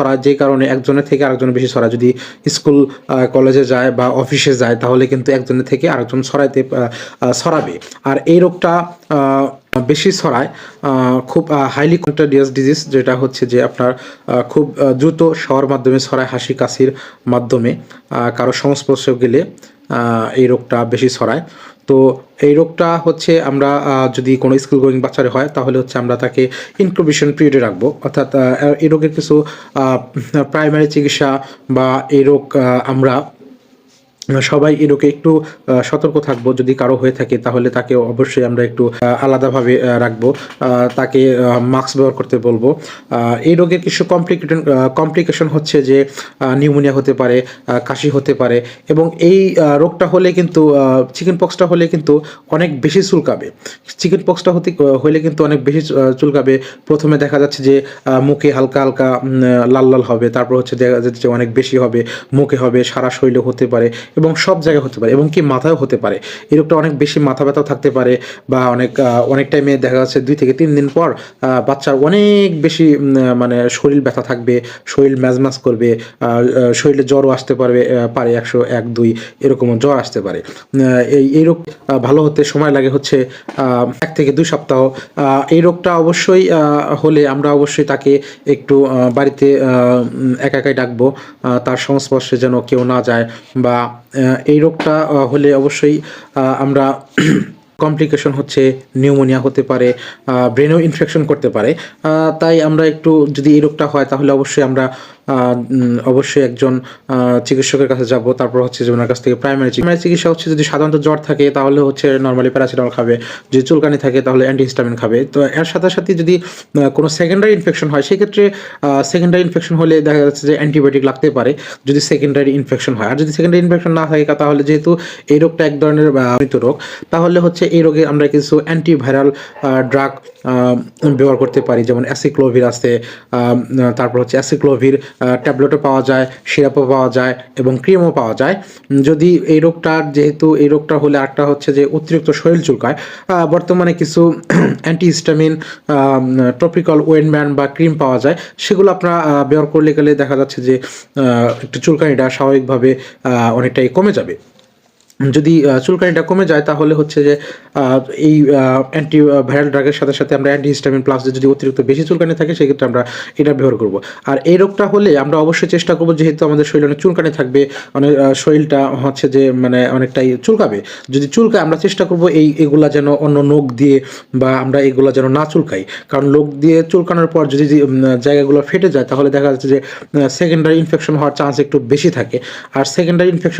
ছড়ায় যে কারণে একজনের থেকে আরেকজন বেশি ছড়ায় যদি স্কুল কলেজে যায় বা অফিসে যায়, তাহলে কিন্তু একজনের থেকে আরেকজন ছড়াইতে ছড়াবে আর এই রোগটা বেশি ছড়ায় খুব হাইলি কন্টাডিয়াস ডিজিজ যেটা হচ্ছে যে আপনার খুব দ্রুত শহর মাধ্যমে ছড়ায় হাসি, কাশির মাধ্যমে। কারও সংস্পর্শে গেলে এই রোগটা বেশি ছড়ায় তো এই রোগটা হচ্ছে আমরা যদি কোনো স্কুল গোয়িং বাচ্চারে হয়, তাহলে হচ্ছে আমরা তাকে ইনক্লুবেশন পিরিয়ডে রাখব। অর্থাৎ এই রোগের কিছু প্রাইমারি চিকিৎসা বা এই রোগ আমরা সবাই এই রোগে একটু সতর্ক থাকব যদি কারও হয়ে থাকে, তাহলে তাকে অবশ্যই আমরা একটু আলাদাভাবে রাখব। তাকে মাস্ক ব্যবহার করতে বলব। এই রোগের কিছু কমপ্লিকেশন কমপ্লিকেশন হচ্ছে যে নিউমোনিয়া হতে পারে কাশি হতে পারে এবং এই রোগটা হলে কিন্তু চিকেন পক্সটা হলে কিন্তু অনেক বেশি চুলকাবে। চিকেন পক্সটা হতে হলে কিন্তু অনেক বেশি চুলকাবে। প্রথমে দেখা যাচ্ছে যে মুখে হালকা হালকা লাল লাল হবে। তারপর হচ্ছে দেখা যাচ্ছে অনেক বেশি হবে, মুখে হবে, সারা শরীরে হতে পারে এবং সব জায়গায় হতে পারে, এবং কি মাথায়ও হতে পারে। এই রোগটা অনেক বেশি মাথা ব্যথাও থাকতে পারে বা অনেক অনেক টাইমে দেখা যাচ্ছে দুই থেকে তিন দিন পর বাচ্চার অনেক বেশি মানে শরীর ব্যথা থাকবে, শরীর ম্যাজম্যাজ করবে শরীরে জ্বরও আসতে পারবে পারে একশো এক, দুই, এরকমও জ্বর আসতে পারে। এই এই রোগ ভালো হতে সময় লাগে হচ্ছে এক থেকে দুই সপ্তাহ। এই রোগটা অবশ্যই হলে আমরা অবশ্যই তাকে একটু বাড়িতে একা একাই ডাকবো। তার সংস্পর্শে যেন কেউ না যায় বা এই রোগটা হলে অবশ্যই আমরা কমপ্লিকেশন হচ্ছে নিউমোনিয়া হতে পারে ব্রেনও ইনফেকশন করতে পারে। তাই আমরা একটু যদি এই রোগটা হয়, তাহলে অবশ্যই আমরা অবশ্যই একজন চিকিৎসকের কাছে যাব। তারপর হচ্ছে যে ওনার কাছ থেকে প্রাইমারি প্রাইমারি চিকিৎসা হচ্ছে যদি সাধারণত জ্বর থাকে, তাহলে হচ্ছে নর্মালি প্যারাসিটামল খাবে। যদি চুলকানি থাকে, তাহলে অ্যান্টিহিস্টামিন খাবে। তো এর সাথে সাথে যদি কোনো সেকেন্ডারি ইনফেকশন হয়, সেক্ষেত্রে সেকেন্ডারি ইনফেকশন হলে দেখা যাচ্ছে যে অ্যান্টিবায়োটিক লাগতে পারে, যদি সেকেন্ডারি ইনফেকশন হয়। আর যদি সেকেন্ডারি ইনফেকশন না থাকে, তাহলে যেহেতু এই রোগটা এক ধরনের মৃত রোগ, তাহলে হচ্ছে এই রোগে আমরা কিছু অ্যান্টিভাইরাল ড্রাগ ব্যবহার করতে পারি, যেমন অ্যাসিক্লোভির আছে তারপর হচ্ছে অ্যাসিক্লোভির ট্যাবলেটও পাওয়া যায় সিরাপও পাওয়া যায় এবং ক্রিমও পাওয়া যায়। যদি এই রোগটার, যেহেতু এই রোগটা হলে একটা হচ্ছে যে অতিরিক্ত শরীর চুলকায় বর্তমানে কিছু অ্যান্টিহিস্টামিন টপিক্যাল ওয়েনম্যান বা ক্রিম পাওয়া যায়, সেগুলো আপনারা ব্যবহার করলে গেলে দেখা যাচ্ছে যে একটু চুলকানিটা স্বাভাবিকভাবে অনেকটাই কমে যাবে। যদি চুলকানিটা কমে যায়, তাহলে হচ্ছে যে এই অ্যান্টি ভাইরাল ড্রাগের সাথে সাথে আমরা অ্যান্টিহিস্টামিন প্লাস যদি অতিরিক্ত বেশি চুলকানি থাকে, সেক্ষেত্রে আমরা এটা ব্যবহার করব। আর এই রোগটা হলে আমরা অবশ্যই চেষ্টা করব, যেহেতু আমাদের শরীরে অনেক চুলকানি থাকবে অনেক শরীরটা হচ্ছে যে মানে অনেকটাই চুলকাবে। যদি চুলকায়, আমরা চেষ্টা করব এই, এগুলা যেন অন্য নখ দিয়ে বা আমরা এগুলা যেন না চুলকাই। কারণ লোক দিয়ে চুলকানোর পর যদি জায়গাগুলো ফেটে যায়, তাহলে দেখা যাচ্ছে যে সেকেন্ডারি ইনফেকশন হওয়ার চান্স একটু বেশি থাকে। আর সেকেন্ডারি ইনফেকশন